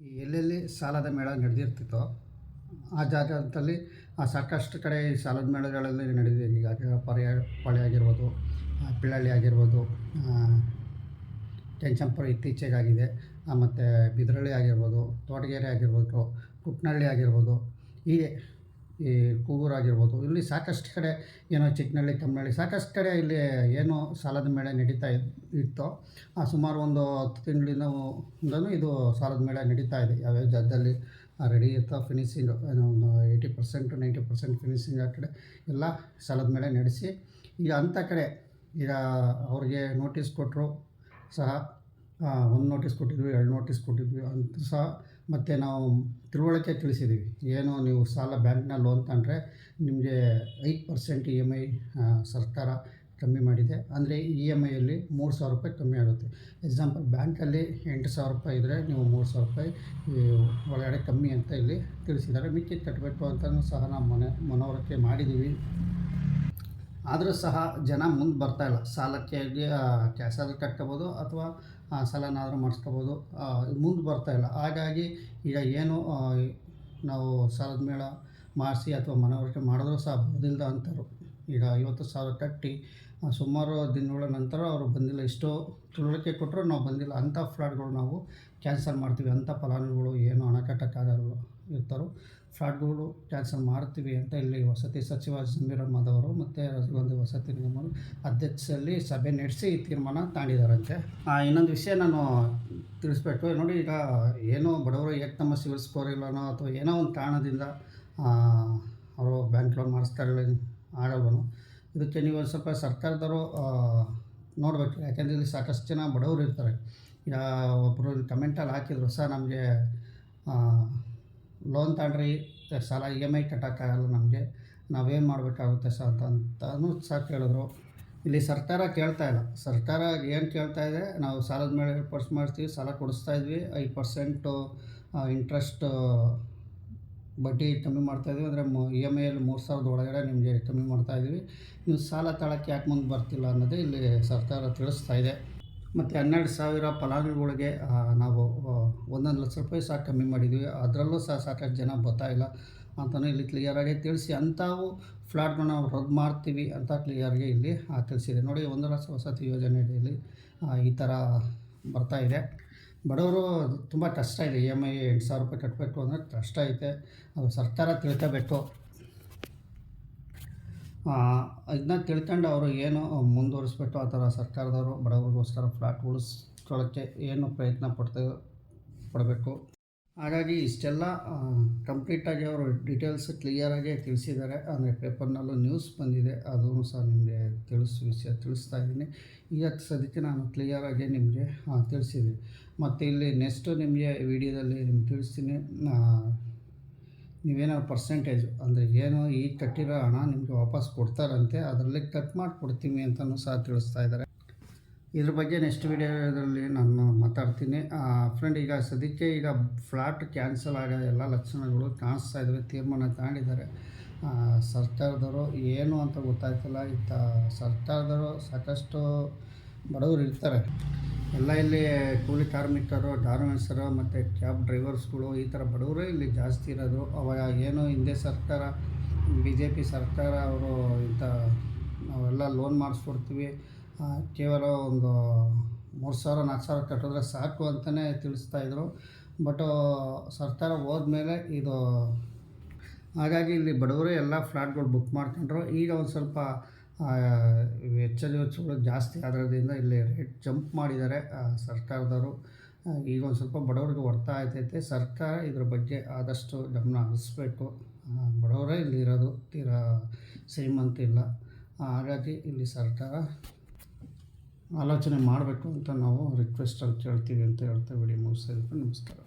ಎಲ್ಲೆಲ್ಲಿ ಸಾಲದ ಮೇಳ ನಡೆದಿರ್ತಿತ್ತೋ ಆ ಜಾಗದಲ್ಲಿ ಸಾಕಷ್ಟು ಕಡೆ ಈ ಸಾಲದ ಮೇಳಗಳಲ್ಲಿ ನಡೆದಿದೆ. ಈಗ ಪರ್ಯ ಪಳೆ ಆಗಿರ್ಬೋದು ಪಿಳ್ಳಳ್ಳಿ ಆಗಿರ್ಬೋದು ಕೆಂಚಂಪುರ ಇತ್ತೀಚೆಗಾಗಿದೆ. ಮತ್ತು ಬಿದ್ರಳ್ಳಿ ಆಗಿರ್ಬೋದು, ತೋಟಗೆರೆ ಆಗಿರ್ಬೋದು ಕುಟ್ನಳ್ಳಿ ಆಗಿರ್ಬೋದು, ಹೀಗೆ ಈ ಕೂಗೂರು ಆಗಿರ್ಬೋದು. ಇಲ್ಲಿ ಸಾಕಷ್ಟು ಕಡೆ ಏನೋ ಚಿಕ್ಕನಹಳ್ಳಿ ತಮ್ಮನಳ್ಳಿ ಸಾಕಷ್ಟು ಕಡೆ ಇಲ್ಲಿ ಏನು ಸಾಲದ ಮೇಳೆ ನಡೀತಾ ಇತ್ತು. ಆ ಸುಮಾರು ಒಂದು ಹತ್ತು ತಿಂಗಳಿಂದನೂ ಇದು ಸಾಲದ ಮೇಳೆ ನಡೀತಾ ಇದೆ. ಯಾವ್ಯಾವ ಜಾಗದಲ್ಲಿ ರೆಡಿ ಇರ್ತಾ ಫಿನಿಶಿಂಗ್ ಏನೋ ಒಂದು eighty percent, ninety percent finishing ಆ ಕಡೆ ಎಲ್ಲ ಸಾಲದ ಮೇಲೆ ನಡೆಸಿ, ಈಗ ಅಂಥ ಕಡೆ ಈಗ ಅವ್ರಿಗೆ ನೋಟಿಸ್ ಕೊಟ್ಟರು ಸಹ ಒಂದು ನೋಟಿಸ್ ಕೊಟ್ಟಿದ್ವಿ, ಎರಡು ನೋಟಿಸ್ ಕೊಟ್ಟಿದ್ವಿ ಅಂತ ಸಹ ಮತ್ತು ನಾವು ತಿಳುವಳಿಕೆ ತಿಳಿಸಿದ್ದೀವಿ. ಏನು ನೀವು ಸಾಲ ಬ್ಯಾಂಕ್ನ ಲೋನ್ ತಗೊಂಡ್ರೆ ನಿಮಗೆ ಐದು ಪರ್ಸೆಂಟ್ ಇ ಎಂ ಐ ಸರ್ಕಾರ ಕಮ್ಮಿ ಮಾಡಿದೆ. ಅಂದರೆ ಇ ಎಂ ಐಯಲ್ಲಿ ಮೂರು ಸಾವಿರ ರೂಪಾಯಿ ಕಮ್ಮಿ ಆಗುತ್ತೆ. ಎಕ್ಸಾಂಪಲ್ ಬ್ಯಾಂಕಲ್ಲಿ ಎಂಟು ಸಾವಿರ ರೂಪಾಯಿ ಇದ್ದರೆ ನೀವು ಮೂರು ಸಾವಿರ ರೂಪಾಯಿ ಒಳಗಡೆ ಕಮ್ಮಿ ಅಂತ ಇಲ್ಲಿ ತಿಳಿಸಿದ್ದಾರೆ. ಮಿಕ್ಕಿ ಕಟ್ಟಬೇಕು ಅಂತಲೂ ಸಹ ನಾವು ಮನೆ ಮನವರಿಕೆ ಮಾಡಿದ್ದೀವಿ. ಆದರೂ ಸಹ ಜನ ಮುಂದೆ ಬರ್ತಾಯಿಲ್ಲ ಸಾಲಕ್ಕೆ ಕ್ಯಾಶ್ ಆದರೂ ಕಟ್ಕೋಬೋದು ಅಥವಾ ಸಾಲನಾದರೂ ಮಾಡಿಸ್ಕೋಬೋದು. ಮುಂದೆ ಬರ್ತಾಯಿಲ್ಲ ಹಾಗಾಗಿ ಈಗ ಏನು ನಾವು ಸಾಲದ ಮೇಳ ಮಾಡಿಸಿ ಅಥವಾ ಮನವರಿಕೆ ಮಾಡಿದ್ರೂ ಸಹ ಬರೋದಿಲ್ಲ ಅಂತಾರೆ. ಈಗ ಐವತ್ತು ಸಾವಿರ ಕಟ್ಟಿ ಸುಮಾರು ದಿನಗಳ ನಂತರ ಅವರು ಬಂದಿಲ್ಲ. ಎಷ್ಟೋ ತಿಳುವಳಿಕೆ ಕೊಟ್ಟರು ನಾವು ಬಂದಿಲ್ಲ. ಅಂಥ ಫ್ಲಾಟ್ಗಳು ನಾವು ಕ್ಯಾನ್ಸಲ್ ಮಾಡ್ತೀವಿ. ಅಂಥ ಫಲಾನುಭವಿಗಳು ಏನು ಹಣ ಕಟ್ಟೋಕ್ಕಾಗಲ್ಲ ಇರ್ತಾರೋ ಫ್ಲಾಟ್ಗಳು ಕ್ಯಾನ್ಸಲ್ ಮಾಡ್ತೀವಿ ಅಂತ ಇಲ್ಲಿ ವಸತಿ ಸಚಿವ ಜಮೀರ್ ಅಹಮದ್ ಅವರು ಮತ್ತು ಒಂದು ವಸತಿ ನಿಗಮದ ಅಧ್ಯಕ್ಷರಲ್ಲಿ ಸಭೆ ನಡೆಸಿ ಈ ತೀರ್ಮಾನ ತಾಂಡಿದಾರಂತೆ. ಇನ್ನೊಂದು ವಿಷಯ ನಾನು ತಿಳಿಸ್ಬೇಕು. ನೋಡಿ, ಈಗ ಏನೋ ಬಡವರು ಏಕೆ ತಮ್ಮ ಸಿವಿಲ್ ಸ್ಕೋರ್ ಇಲ್ಲನೋ ಅಥವಾ ಏನೋ ಒಂದು ಕಾರಣದಿಂದ ಅವರು ಬ್ಯಾಂಕ್ ಲೋನ್ ಮಾಡಿಸ್ತಾರೆ ಆಗಲ್ವನೋ ಇದಕ್ಕೆ ನೀವು ಒಂದು ಸ್ವಲ್ಪ ಸರ್ಕಾರದವರು ನೋಡಬೇಕು. ಯಾಕೆಂದರೆ ಇಲ್ಲಿ ಸಾಕಷ್ಟು ಜನ ಬಡವರು ಇರ್ತಾರೆ. ಈಗ ಒಬ್ಬರು ಕಮೆಂಟಲ್ಲಿ ಹಾಕಿದ್ರು ಸರ್ ನಮಗೆ ಲೋನ್ ತಗೊಂಡ್ರಿ ಸಾಲ ಇ ಎಂ ಐ ಕಟ್ಟೋಕ್ಕಾಗಲ್ಲ ನಮಗೆ. ನಾವೇನು ಮಾಡಬೇಕಾಗುತ್ತೆ ಸರ್ ಅಂತ ಅಂತಲೂ ಸಹ ಕೇಳಿದ್ರು. ಇಲ್ಲಿ ಸರ್ಕಾರ ಕೇಳ್ತಾ ಇಲ್ಲ. ಸರ್ಕಾರ ಏನು ಕೇಳ್ತಾ ಇದೆ, ನಾವು ಸಾಲದ ಮೇಲೆ ಪರ್ಸ್ ಮಾಡ್ತೀವಿ, ಸಾಲ ಕೊಡಿಸ್ತಾ ಇದ್ವಿ, ಐದು ಪರ್ಸೆಂಟು ಇಂಟ್ರೆಸ್ಟ್ ಬಡ್ಡಿ ಕಮ್ಮಿ ಮಾಡ್ತಾಯಿದ್ವಿ ಅಂದರೆ ಇ ಎಂ ಐಯಲ್ಲಿ ಮೂರು ಸಾವಿರದ ಒಳಗಡೆ ನಿಮಗೆ ಕಮ್ಮಿ ಮಾಡ್ತಾಯಿದ್ವಿ ನೀವು ಸಾಲ ತಳಕ್ಕೆ ಯಾಕೆ ಮುಂದೆ ಬರ್ತಿಲ್ಲ ಅನ್ನೋದೇ ಇಲ್ಲಿ ಸರ್ಕಾರ ತಿಳಿಸ್ತಾ ಇದೆ. ಮತ್ತು ಹನ್ನೆರಡು ಸಾವಿರ ಫಲಾನುಭವಿಗಳಿಗೆ ನಾವು ಒಂದೊಂದು ಲಕ್ಷ ರೂಪಾಯಿ ಸಹ ಕಮ್ಮಿ ಮಾಡಿದ್ವಿ ಅದರಲ್ಲೂ ಸಹ ಸಾಕಷ್ಟು ಜನ ಬರ್ತಾಯಿಲ್ಲ ಅಂತಲೂ ಇಲ್ಲಿ ಕ್ಲಿಯರಾಗಿ ತಿಳಿಸಿ ಅಂಥವು ಫ್ಲಾಟ್ಗಳನ್ನ ನಾವು ರದ್ದು ಮಾಡ್ತೀವಿ ಅಂತ ಕ್ಲಿಯರ್ಗೆ ಇಲ್ಲಿ ತಿಳಿಸಿದೆ. ನೋಡಿ ಒಂದು ಲಕ್ಷ ವಸತಿ ಯೋಜನೆ ಅಡಿಯಲ್ಲಿ ಆ, ಈ ಥರ ಬರ್ತಾ ಇದೆ. ಬಡವರು ತುಂಬ ಕಷ್ಟ ಇದೆ. ಇ ಎಂ ಐ ಎಂಟು ಸಾವಿರ ರೂಪಾಯಿ ಕಟ್ಟಬೇಕು ಅಂದರೆ ಕಷ್ಟ ಐತೆ. ಅದು ಸರ್ಕಾರ ತಿಳ್ಕೋಬೇಕು. ಇದನ್ನ ತಿಳ್ಕೊಂಡು ಅವರು ಏನು ಮುಂದುವರಿಸ್ಬಿಟ್ಟು ಆ ಥರ ಸರ್ಕಾರದವರು ಬಡವರಿಗೋಸ್ಕರ ಫ್ಲಾಟ್ ಉಳಿಸ್ಕೊಳ್ಳೋಕ್ಕೆ ಏನು ಪ್ರಯತ್ನ ಪಡ್ತಾ ಪಡಬೇಕು. ಹಾಗಾಗಿ ಇಷ್ಟೆಲ್ಲ ಕಂಪ್ಲೀಟಾಗಿ ಅವರು ಡೀಟೇಲ್ಸ್ ಕ್ಲಿಯರಾಗಿ ತಿಳಿಸಿದ್ದಾರೆ. ಅಂದರೆ ಪೇಪರ್ನಲ್ಲೂ ನ್ಯೂಸ್ ಬಂದಿದೆ. ಅದನ್ನು ಸಹ ನಿಮಗೆ ತಿಳಿಸ್, ವಿಷಯ ತಿಳಿಸ್ತಾ ಇದ್ದೀನಿ. ಈಗ ಸದ್ಯಕ್ಕೆ ನಾನು ಕ್ಲಿಯರಾಗಿ ನಿಮಗೆ ತಿಳಿಸಿದ್ದೀನಿ. ಮತ್ತು ಇಲ್ಲಿ ನೆಕ್ಸ್ಟು ನಿಮಗೆ ವಿಡಿಯೋದಲ್ಲಿ ನಿಮ್ಗೆ ತಿಳಿಸ್ತೀನಿ. ನೀವೇನಾದ್ರು ಪರ್ಸೆಂಟೇಜು ಅಂದರೆ ಏನು ಈಗ ಕಟ್ಟಿರೋ ಹಣ ನಿಮಗೆ ವಾಪಸ್ ಕೊಡ್ತಾರಂತೆ, ಅದರಲ್ಲಿ ಕಟ್ ಮಾಡಿ ಕೊಡ್ತೀವಿ ಅಂತಲೂ ಸಹ ತಿಳಿಸ್ತಾ ಇದ್ದಾರೆ. ಇದ್ರ ಬಗ್ಗೆ ನೆಕ್ಸ್ಟ್ ವಿಡಿಯೋದಲ್ಲಿ ನಾನು ಮಾತಾಡ್ತೀನಿ. ಫ್ರೆಂಡ್ ಈಗ ಸದ್ಯಕ್ಕೆ ಈಗ ಫ್ಲಾಟ್ ಕ್ಯಾನ್ಸಲ್ ಆಗೋ ಎಲ್ಲ ಲಕ್ಷಣಗಳು ಕಾಣಿಸ್ತಾ ಇದ್ದಾವೆ ತೀರ್ಮಾನ ತಗೊಂಡಿದ್ದಾರೆ. ಸರ್ಕಾರದವರು ಏನು ಅಂತ ಗೊತ್ತಾಗ್ತಿಲ್ಲ. ಇತ್ತ ಸರ್ಕಾರದವರು ಸಾಕಷ್ಟು ಬಡವರು ಇರ್ತಾರೆ. ಎಲ್ಲ ಇಲ್ಲಿ ಕೂಲಿ ಕಾರ್ಮಿಕರು ಗಾರ್ಮೆಂಟ್ಸರು ಮತ್ತು ಕ್ಯಾಬ್ ಡ್ರೈವರ್ಸ್ಗಳು ಈ ಥರ ಬಡವರೇ ಇಲ್ಲಿ ಜಾಸ್ತಿ ಇರೋದು. ಅವಾಗ ಏನು ಹಿಂದೆ ಸರ್ಕಾರ ಬಿ ಜೆ ಪಿ ಸರ್ಕಾರ ಅವರು ಇಂಥ ನಾವೆಲ್ಲ ಲೋನ್ ಮಾಡಿಸ್ಕೊಡ್ತೀವಿ. ಕೇವಲ ಒಂದು ಮೂರು ಸಾವಿರ, ನಾಲ್ಕು ಸಾವಿರ ಕಟ್ಟಿದ್ರೆ ಸಾಕು ಅಂತಲೇ ತಿಳಿಸ್ತಾಯಿದ್ರು ಬಟ್ ಸರ್ಕಾರ ಹೋದ್ಮೇಲೆ ಇದು, ಹಾಗಾಗಿ ಇಲ್ಲಿ ಬಡವರೇ ಎಲ್ಲ ಫ್ಲಾಟ್ಗಳು ಬುಕ್ ಮಾಡ್ಕೊಂಡ್ರು. ಈಗ ಒಂದು ಸ್ವಲ್ಪ ಆ, ವೆಚ್ಚದ ವೆಚ್ಚಗಳು ಜಾಸ್ತಿ ಆಗೋದ್ರಿಂದ ಇಲ್ಲಿ ರೇಟ್ ಜಂಪ್ ಮಾಡಿದ್ದಾರೆ. ಸರ್ಕಾರದವರು ಈಗ ಒಂದು ಸ್ವಲ್ಪ ಬಡವರಿಗೆ ಹೊರ್ತಾ ಆಯ್ತೈತೆ ಸರ್ಕಾರ ಇದ್ರ ಬಗ್ಗೆ ಆದಷ್ಟು ಗಮನ ಹರಿಸ್ಬೇಕು. ಬಡವರೇ ಇಲ್ಲಿ ಇರೋದು ತೀರಾ ಶ್ರೀಮಂತ ಇಲ್ಲ. ಹಾಗಾಗಿ ಇಲ್ಲಿ ಸರ್ಕಾರ ಆಲೋಚನೆ ಮಾಡಬೇಕು ಅಂತ ನಾವು ರಿಕ್ವೆಸ್ಟಲ್ಲಿ ಕೇಳ್ತೀವಿ ಅಂತ ಹೇಳ್ತಾ ವಿಡಿಯೋ ಮುಗಿಸ್ತಾ ನಮಸ್ಕಾರ.